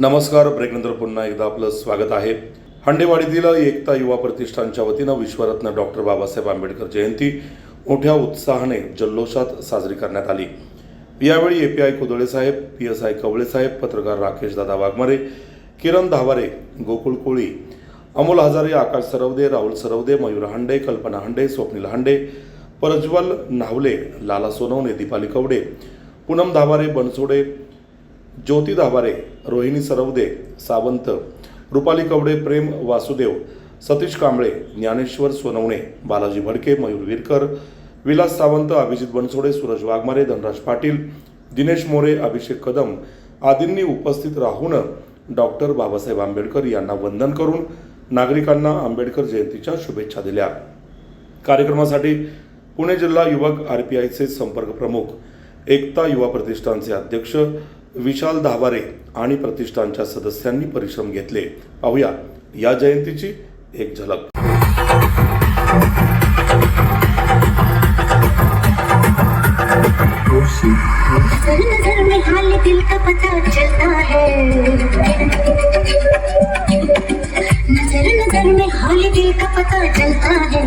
नमस्कार ब्रेकनंतर पुन्हा एकदा आपलं स्वागत आहे. हंडेवाडीतील एकता युवा प्रतिष्ठानच्या वतीनं विश्वरत्न डॉक्टर बाबासाहेब आंबेडकर जयंती मोठ्या उत्साहाने जल्लोषात साजरी करण्यात आली. यावेळी एपीआय कुदळे साहेब पी एस आय कवळे साहेब पत्रकार राकेश दादा वाघमारे किरण धावारे गोकुळ कोळी अमोल हजारे आकाश सरवदे राहुल सरवदे मयूर हांडे कल्पना हांडे स्वप्नील हांडे प्रज्वल नावले लाला सोनवणे दीपाली कवडे पूनम धावारे बनसोडे ज्योती दाभारे रोहिणी सरवदे सावंत रुपाली कवडे प्रेम वासुदेव सतीश कांबळे ज्ञानेश्वर सोनवणे बालाजी भडके मयूर विरकर विलास सावंत अभिजित बनसोडे सूरज वाघमारे धनराज पाटील दिनेश मोरे अभिषेक कदम आदींनी उपस्थित राहून डॉक्टर बाबासाहेब आंबेडकर यांना वंदन करून नागरिकांना आंबेडकर जयंतीच्या शुभेच्छा दिल्या. कार्यक्रमासाठी पुणे जिल्हा युवक आर पी आयचे संपर्क प्रमुख एकता युवा प्रतिष्ठानचे अध्यक्ष विशाल दाभारे आणि प्रतिष्ठानच्या सदस्यांनी परिश्रम घेतले. पाहूया या जयंतीची एक झलक. नजर नजर में हाल दिल का पता चलता है. नजर नजर में हाल दिल का पता चलता है